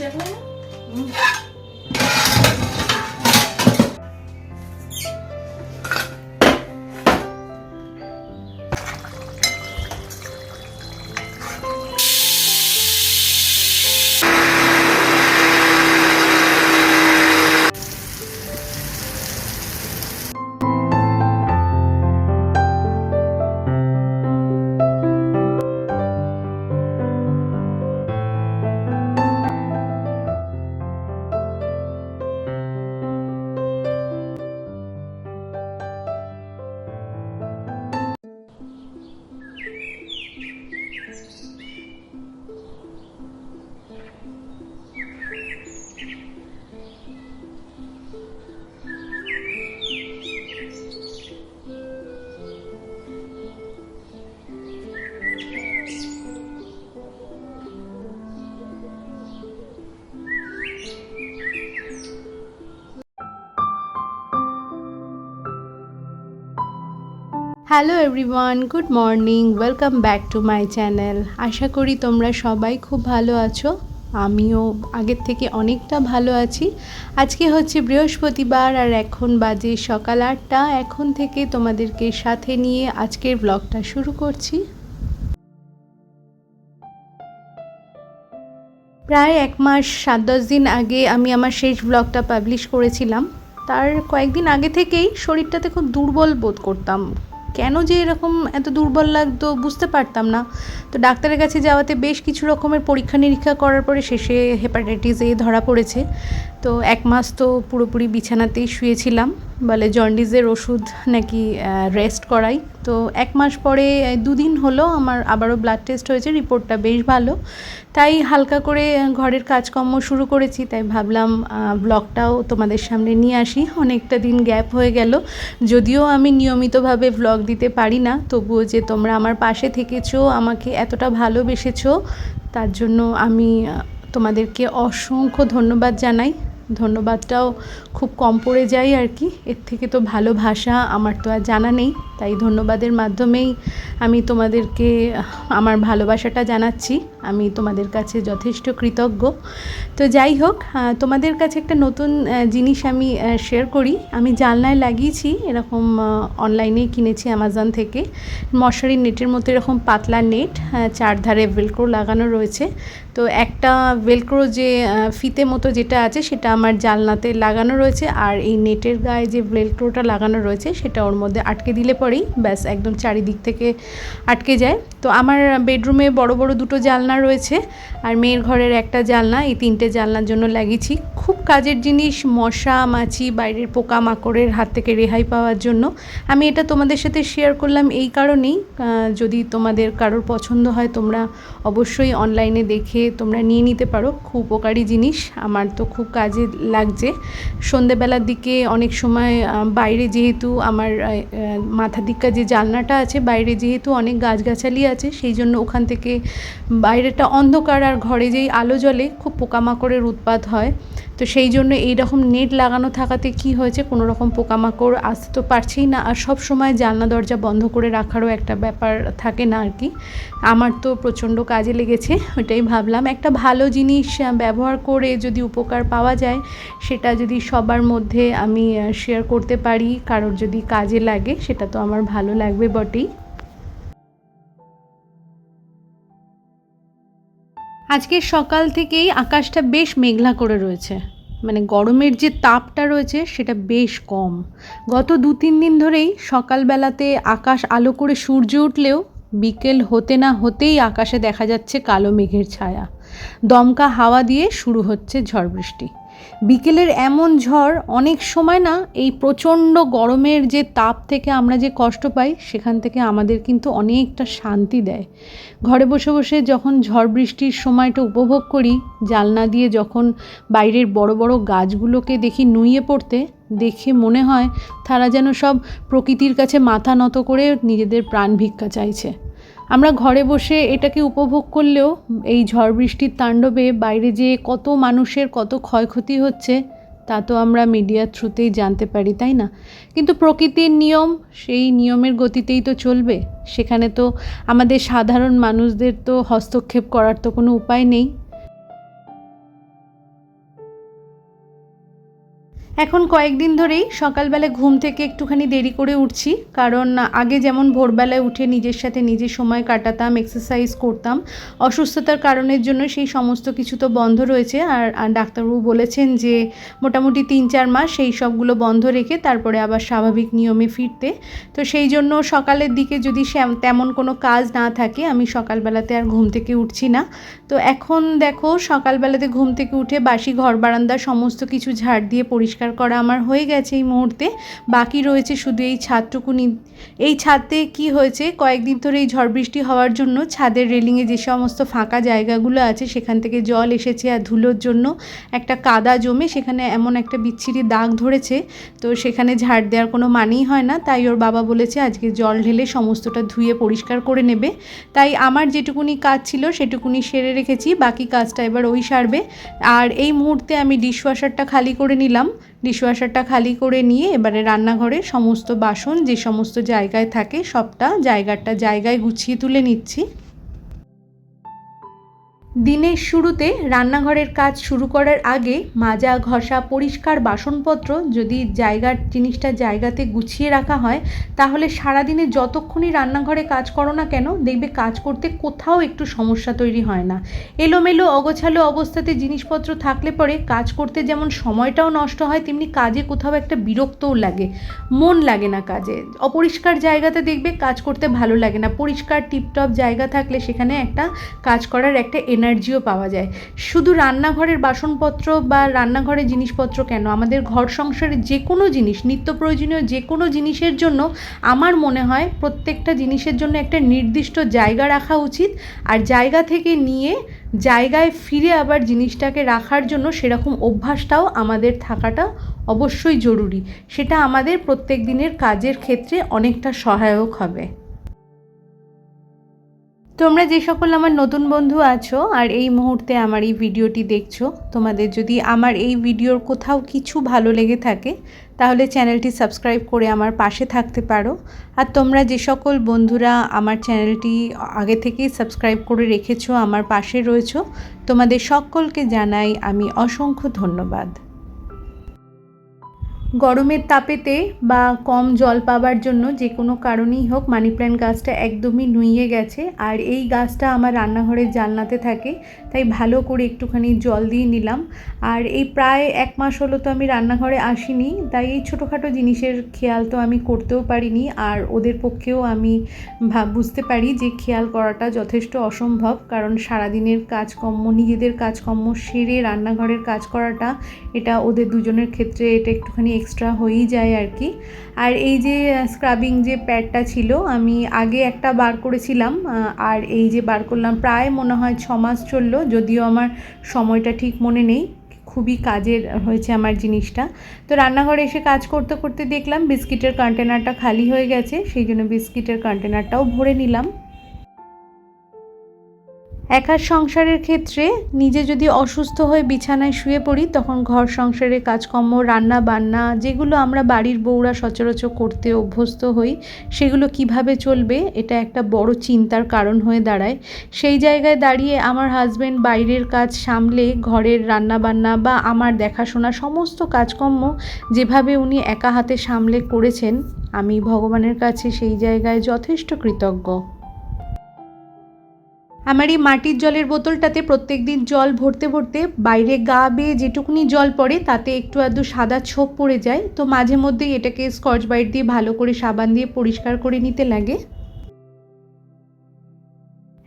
দেখলাম hello everyone good morning welcome back to my channel আশা করি তোমরা সবাই খুব ভালো আছো। আমিও আগের থেকে অনেকটা ভালো আছি। আজকে হচ্ছে বৃহস্পতিবার আর এখন বাজে সকাল আটটা। এখন থেকে তোমাদেরকে সাথে নিয়ে আজকের ব্লগটা শুরু করছি। প্রায় এক মাস, সাত দশ দিন আগে আমি আমার শেষ ব্লগটা পাবলিশ করেছিলাম। তার কয়েকদিন আগে থেকেই শরীরটাতে খুব দুর্বল বোধ করতাম। কেন যে এরকম এত দুর্বল লাগতো বুঝতে পারতাম না। তো ডাক্তারের কাছে যাওয়াতে বেশ কিছু রকমের পরীক্ষা নিরীক্ষা করার পরে শেষে হেপাটাইটিস এ ধরা পড়েছে। তো এক মাস তো পুরোপুরি বিছানাতেই শুয়েছিলাম। বলে জন্ডিসের ওষুধ নাকি রেস্ট করাই। তো এক মাস পরে দুদিন হলো আমার আবারও ব্লাড টেস্ট হয়েছে, রিপোর্টটা বেশ ভালো। তাই হালকা করে ঘরের কাজকর্ম শুরু করেছি, তাই ভাবলাম ব্লগটাও তোমাদের সামনে নিয়ে আসি। অনেকটা দিন গ্যাপ হয়ে গেল। যদিও আমি নিয়মিতভাবে ব্লগ দিতে পারি না, তবুও যে তোমরা আমার পাশে থেকেছো, আমাকে এতটা ভালোবেসেছো, তার জন্য আমি তোমাদেরকে অসংখ্য ধন্যবাদ জানাই। ধন্যবাদটাও খুব কম পড়ে যায় আর কি। এর থেকে তো ভালো ভাষা আমার তো আর জানা নেই। তাই ধন্যবাদের মাধ্যমেই আমি তোমাদেরকে আমার ভালোবাসাটা জানাচ্ছি। আমি তোমাদের কাছে যথেষ্ট কৃতজ্ঞ। তো যাই হোক তোমাদের কাছে একটা নতুন জিনিস আমি শেয়ার করি। আমি জানলায় লাগিয়েছি, এরকম অনলাইনে কিনেছি অ্যামাজন থেকে। মশারি নেটের মতো এরকম পাতলা নেট চারধারে ভেলক্রো লাগানো রয়েছে। তো একটা ভেলক্রো যে ফিতে মতো যেটা আছে, সেটা আমার জালনাতে লাগানো রয়েছে আর এই নেটের গায়ে যে ভেলক্রোটা লাগানো রয়েছে সেটা ওর মধ্যে আটকে দিলে পরেই ব্যাস একদম চারিদিক থেকে আটকে যায়। তো আমার বেডরুমে বড় বড় দুটো জালনা রয়েছে আর মেয়ের ঘরের একটা জালনা এই তিনটে জালনার জন্য লাগিয়েছি। খুব কাজের জিনিস, মশা, মাছি, বাইরের পোকা মাকড়ের হাত থেকে রেহাই পাওয়ার জন্য। আমি এটা তোমাদের সাথে শেয়ার করলাম এই কারণেই। যদি তোমাদের কারোর পছন্দ হয় তোমরা অবশ্যই অনলাইনে দেখে তোমরা নিয়ে নিতে পারো। খুব উপকারী জিনিস। আমার তো খুব কাজে লাগছে। সন্ধেবেলার দিকে অনেক সময় বাইরে যেহেতু আমার মাথা দিককার যে জানলাটা আছে, বাইরে যেহেতু অনেক গাছগাছালি আছে, সেই জন্য ওখান থেকে বাইরেটা অন্ধকার আর ঘরে যেই আলো জ্বলে, খুব পোকামাকড়ের উৎপাত হয়। তো সেই জন্য এই রকম নেট লাগানো থাকাতে কি হয়েছে, কোনো রকম পোকামাকড় আসতে তো পারছেই না। আর সব সময় জানলা দরজা বন্ধ করে রাখারও একটা ব্যাপার থাকে না আর কি। আমার তো প্রচণ্ড কাজে লেগেছে, ওইটাই ভাবলাম। একটা ভালো জিনিস ব্যবহার করে যদি উপকার পাওয়া যায় সেটা যদি সবার মধ্যে আমি শেয়ার করতে পারি, কারোর যদি কাজে লাগে, সেটা তো আমার ভালো লাগবে বটেই। আজকে সকাল থেকেই আকাশটা বেশ মেঘলা করে রয়েছে। মানে গরমের যে তাপটা রয়েছে, সেটা বেশ কম। গত দু তিন দিন ধরেই সকালবেলাতে আকাশ আলো করে সূর্য উঠলেও, বিকেল হতে না হতেই আকাশে দেখা যাচ্ছে কালো মেঘের ছায়া। দমকা হাওয়া দিয়ে শুরু হচ্ছে ঝড় বৃষ্টি। বিকেলের এমন ঝড় অনেক সময় না এই প্রচণ্ড গরমের যে তাপ থেকে আমরা যে কষ্ট পাই, সেখান থেকে আমাদের কিন্তু অনেকটা শান্তি দেয়। ঘরে বসে বসে যখন ঝড় বৃষ্টির সময়টা উপভোগ করি, জালনা দিয়ে যখন বাইরের বড় বড় গাছগুলোকে দেখি নুইয়ে পড়তে, দেখে মনে হয় তারা যেন সব প্রকৃতির কাছে মাথা নত করে নিজেদের প্রাণ ভিক্ষা চাইছে। আমরা ঘরে বসে এটাকে উপভোগ করলেও এই ঝড় বৃষ্টির তাণ্ডবে বাইরে যে কত মানুষের কত ক্ষয়ক্ষতি হচ্ছে, তা তো আমরা মিডিয়ার থ্রুতেই জানতে পারি, তাই না? কিন্তু প্রকৃতির নিয়ম, সেই নিয়মের গতিতেই তো চলবে। সেখানে তো আমাদের সাধারণ মানুষদের তো হস্তক্ষেপ করার তো কোনো উপায় নেই। এখন কয়েকদিন ধরেই সকালবেলা ঘুম থেকে একটুখানি দেরি করে উঠছি, কারণ আগে যেমন ভোরবেলায় উঠে নিজের সাথে নিজের সময় কাটাতাম এক্সারসাইজ করতাম, অসুস্থতার কারণের জন্য সেই সমস্ত কিছু তো বন্ধ রয়েছে। আর ডাক্তারবাবু বলেছেন যে মোটামুটি তিন চার মাস সেই সবগুলো বন্ধ রেখে তারপরে আবার স্বাভাবিক নিয়মে ফিরতে। তো সেই জন্য সকালের দিকে যদি তেমন কোনো কাজ না থাকে, আমি সকালবেলাতে আর ঘুম থেকে উঠছি না। তো এখন দেখো সকালবেলাতে ঘুম থেকে উঠে বাসি, ঘর বারান্দা সমস্ত কিছু ঝাড় দিয়ে পরিষ্কার পরিষ্কার করা আমার হয়ে গেছে এই মুহূর্তে। বাকি রয়েছে শুধু এই ছাদটুকুনি। এই ছাদে কি হয়েছে? কয়েকদিন ধরে এই ঝড় বৃষ্টি হওয়ার জন্য ছাদের রেলিংয়ে যে সমস্ত ফাঁকা জায়গাগুলো আছে, সেখান থেকে জল এসেছে আর ধুলোর জন্য। একটা কাদা জমে সেখানে এমন একটা বিচ্ছিরি দাগ ধরেছে। তো সেখানে ঝাড় দেওয়ার কোনো মানেই হয় না। তাই ওর বাবা বলেছে আজকে জল ঢেলে সমস্তটা ধুয়ে পরিষ্কার করে নেবে। তাই আমার যেটুকুনি কাজ ছিল সেটুকুনি সেরে রেখেছি। বাকি কাজটা এবার ওই সারবে। আর এই মুহূর্তে আমি ডিশওয়াশারটা খালি করে নিলাম। ডিশওয়াশারটা খালি করে নিয়ে এবারে রান্নাঘরে সমস্ত বাসন যে সমস্ত জায়গায় থাকে সবটা জায়গাটা জায়গায় গুছিয়ে তুলে নিচ্ছি। দিনের শুরুতে রান্নাঘরের কাজ শুরু করার আগে মাজা, ঘষা, পরিষ্কার বাসনপত্র যদি জায়গার জিনিসটা জায়গাতে গুছিয়ে রাখা হয়, তাহলে সারাদিনে যতক্ষণই রান্নাঘরে কাজ করো না কেন, দেখবে কাজ করতে কোথাও একটু সমস্যা তৈরি হয় না। এলোমেলো, অগোছালো অবস্থাতে জিনিসপত্র থাকলে পরে কাজ করতে যেমন সময়টাও নষ্ট হয়, তেমনি কাজে কোথাও একটা বিরক্তও লাগে। মন লাগে না কাজে। অপরিষ্কার জায়গাতে দেখবে কাজ করতে ভালো লাগে না। পরিষ্কার টিপটপ জায়গা থাকলে সেখানে একটা কাজ করার একটা এনার্জিও পাওয়া যায়। শুধু রান্নাঘরের বাসনপত্র বা রান্নাঘরের জিনিসপত্র কেন? আমাদের ঘর সংসারের যে কোনো জিনিস, নিত্য প্রয়োজনীয় যে কোনো জিনিসের জন্য আমার মনে হয় প্রত্যেকটা জিনিসের জন্য একটা নির্দিষ্ট জায়গা রাখা উচিত। আর জায়গা থেকে নিয়ে জায়গায় ফিরে আবার জিনিসটাকে রাখার জন্য সেরকম অভ্যাসটাও আমাদের থাকাটা অবশ্যই জরুরি। সেটা আমাদের প্রত্যেক দিনের কাজের ক্ষেত্রে অনেকটা সহায়ক হবে। তোমরা যে সকল আমার নতুন বন্ধু আছো আর এই মুহূর্তে আমার এই ভিডিওটি দেখছ, তোমাদের যদি আমার এই ভিডিওর কোথাও কিছু ভালো লেগে থাকে, তাহলে চ্যানেলটি সাবস্ক্রাইব করে আমার পাশে থাকতে পারো। আর তোমরা যে সকল বন্ধুরা আমার চ্যানেলটি আগে থেকেই সাবস্ক্রাইব করে রেখেছো, আমার পাশে রয়েছো, তোমাদের সকলকে জানাই আমি অসংখ্য ধন্যবাদ। গরমের তাপেতে বা কম জল পাবার জন্য যে কোনো কারণেই হোক মানি প্ল্যান্ট গাছটা একদমই নুইয়ে গেছে। আর এই গাছটা আমার রান্নাঘরের জানলাতে থাকে। তাই ভালো করে একটুখানি জল দিয়ে নিলাম। আর এই প্রায় এক মাস হলো তো আমি রান্নাঘরে আসিনি, তাই এই ছোটোখাটো জিনিসের খেয়াল তো আমি করতেও পারিনি। আর ওদের পক্ষেও আমি বুঝতে পারি যে খেয়াল করাটা যথেষ্ট অসম্ভব, কারণ সারাদিনের কাজকর্ম, নিজেদের কাজকর্ম সেরে রান্নাঘরের কাজ করাটা, এটা ওদের দুজনের ক্ষেত্রে এটা একটুখানি এক্সট্রা হয়েই যায় আর কি। আর এই যে স্ক্রাবিং যে প্যাডটা ছিল, আমি আগে একটা বার করেছিলাম আর এই যে বার করলাম, প্রায় মনে হয় ছ মাস চলল যদিও আমার সময়টা ঠিক মনে নেই, খুবই কাজের হয়েছে আমার জিনিসটা। তো রান্নাঘরে এসে কাজ করতে করতে দেখলাম বিস্কিটের কন্টেনারটা খালি হয়ে গেছে, সেই জন্য বিস্কিটের কন্টেনারটাও ভরে নিলাম। একার সংসারের ক্ষেত্রে নিজে যদি অসুস্থ হয়ে বিছানায় শুয়ে পড়ি, তখন ঘর সংসারের কাজকর্ম, রান্না বান্না, যেগুলো আমরা বাড়ির বউরা সচরাচর করতে অভ্যস্ত হই, সেগুলো কীভাবে চলবে, এটা একটা বড় চিন্তার কারণ হয়ে দাঁড়ায়। সেই জায়গায় দাঁড়িয়ে আমার হাজব্যান্ড বাইরের কাজ সামলে, ঘরের রান্না বান্না বা আমার দেখাশোনা সমস্ত কাজকর্ম যেভাবে উনি একা হাতে সামলে করেছেন, আমি ভগবানের কাছে সেই জায়গায় যথেষ্ট কৃতজ্ঞ। আমার এই মাটির জলের বোতলটাতে প্রত্যেক দিন জল ভরতে ভরতে বাইরে গা বেয়ে যেটুকুনি জল পড়ে তাতে একটু আধটু সাদা ছোপ পড়ে যায়। তো মাঝে মধ্যেই এটাকে স্কচ বাইট দিয়ে ভালো করে সাবান দিয়ে পরিষ্কার করে নিতে লাগে।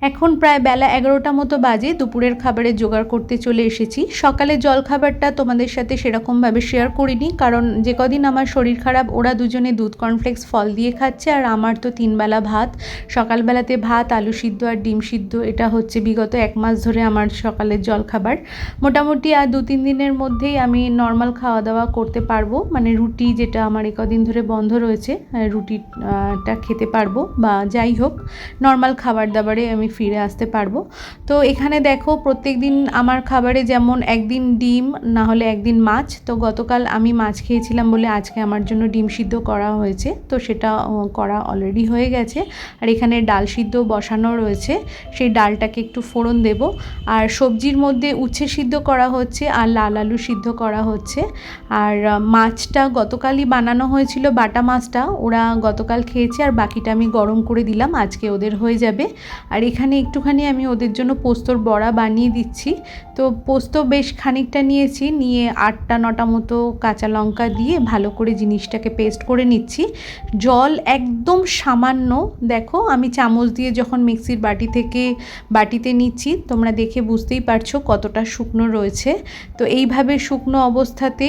এখন প্রায় বেলা এগারোটা মতো বাজে, দুপুরের খাবারের জোগাড় করতে চলে এসেছি। সকালে জল খাবারটা তোমাদের সাথে সেরকমভাবে শেয়ার করিনি, কারণ যে কদিন আমার শরীর খারাপ, ওরা দুজনে দুধ কর্নফ্লেক্স ফল দিয়ে খাচ্ছে, আর আমার তো তিনবেলা ভাত। সকালবেলাতে ভাত, আলু সিদ্ধ আর ডিম সিদ্ধ, এটা হচ্ছে বিগত এক মাস ধরে আমার সকালের জল খাবার মোটামুটি আর দু তিন দিনের মধ্যেই আমি নর্মাল খাওয়া দাওয়া করতে পারব মানে রুটি যেটা আমার এ কদিন ধরে বন্ধ রয়েছে, রুটিটা খেতে পারব, বা যাই হোক নর্মাল খাবার দাবারে আমি আমি ফিরে আসতে পারব। তো এখানে দেখো প্রত্যেক দিন আমার খাবারে যেমন একদিন ডিম, না হলে একদিন মাছ। তো গতকাল আমি মাছ খেয়েছিলাম বলে আজকে আমার জন্য ডিম সিদ্ধ করা হয়েছে। তো সেটা করা অলরেডি হয়ে গেছে। আর এখানে ডাল সিদ্ধ বসানো রয়েছে। সেই ডালটাকে একটু ফোড়ন দেব। আর সবজির মধ্যে উচ্ছে সিদ্ধ করা হচ্ছে আর লাল আলু সিদ্ধ করা হচ্ছে। আর মাছটা গতকালই বানানো হয়েছিল, বাটা মাছটা। ওরা গতকাল খেয়েছে আর বাকিটা আমি গরম করে দিলাম। আজকে ওদের হয়ে যাবে। আর এখানে একটুখানি আমি ওদের জন্য পোস্তর বড়া বানিয়ে দিচ্ছি। তো পোস্ত বেশ খানিকটা নিয়েছি, নিয়ে আটটা নটা মতো কাঁচা লঙ্কা দিয়ে ভালো করে জিনিসটাকে পেস্ট করে নিচ্ছি। জল একদম সামান্য, দেখো আমি চামচ দিয়ে যখন মিক্সির বাটি থেকে, বাটিতে নিচ্ছি, তোমরা দেখে বুঝতেই পারছ কতটা শুকনো রয়েছে। তো এইভাবে শুকনো অবস্থাতে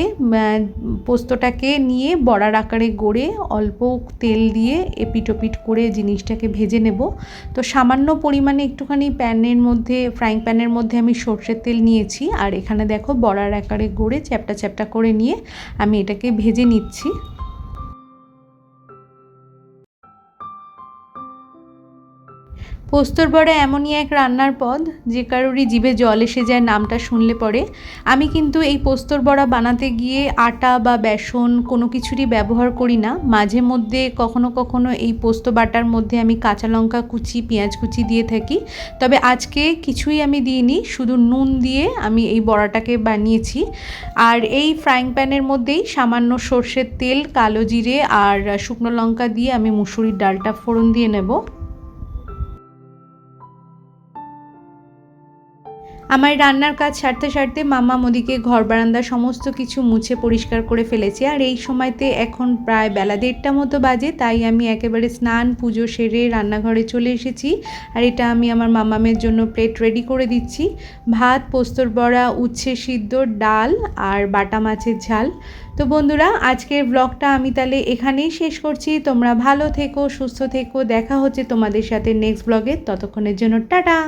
পোস্তটাকে নিয়ে বড়ার আকারে গড়ে অল্প তেল দিয়ে এপিটোপিট করে জিনিসটাকে ভেজে নেব। তো সামান্য পরিমাণে একটুখানি প্যানের মধ্যে ফ্রাইং প্যানের মধ্যে আমি সর্ষের তেল নিয়েছি। আর এখানে দেখো বড়ার আকারে গড়ে চ্যাপটা চ্যাপটা করে নিয়ে আমি এটাকে ভেজে নিচ্ছি। পোস্তর বড়া এমনই এক রান্নার পদ, যে কারোরই জিভে জল এসে যায় নামটা শুনলে পরে। আমি কিন্তু এই পোস্তর বড়া বানাতে গিয়ে আটা বা বেসন কোনো কিছুরই ব্যবহার করি না। মাঝে মধ্যে কখনো কখনো এই পোস্ত বাটার মধ্যে আমি কাঁচা লঙ্কা কুচি, পেঁয়াজ কুচি দিয়ে থাকি। তবে আজকে কিছুই আমি দিইনি, শুধু নুন দিয়ে আমি এই বড়াটাকে বানিয়েছি। আর এই ফ্রাইং প্যানের মধ্যেই সামান্য সর্ষের তেল, কালো জিরে আর শুকনো লঙ্কা দিয়ে আমি মুসুরির ডালটা ফোড়ন দিয়ে নেব। আমার রান্নার কাজ সারতে সারতে মামা মোদিকে ঘর বারান্দা সমস্ত কিছু মুছে পরিষ্কার করে ফেলেছে। আর এই সময়তে এখন প্রায় বেলা দেড়টা মতো বাজে, তাই আমি একেবারে স্নান, পুজো সেরে রান্নাঘরে চলে এসেছি। আর এটা আমি আমার মামামের জন্য প্লেট রেডি করে দিচ্ছি। ভাত, পোস্তর বড়া, উচ্ছে সিদ্ধ, ডাল আর বাটা মাছের ঝাল। তো বন্ধুরা, আজকের ব্লগটা আমি তাহলে এখানেই শেষ করছি। তোমরা ভালো থেকো, সুস্থ থেকো, দেখা হচ্ছে তোমাদের সাথে নেক্সট ব্লগে ততক্ষণের জন্য টাটা!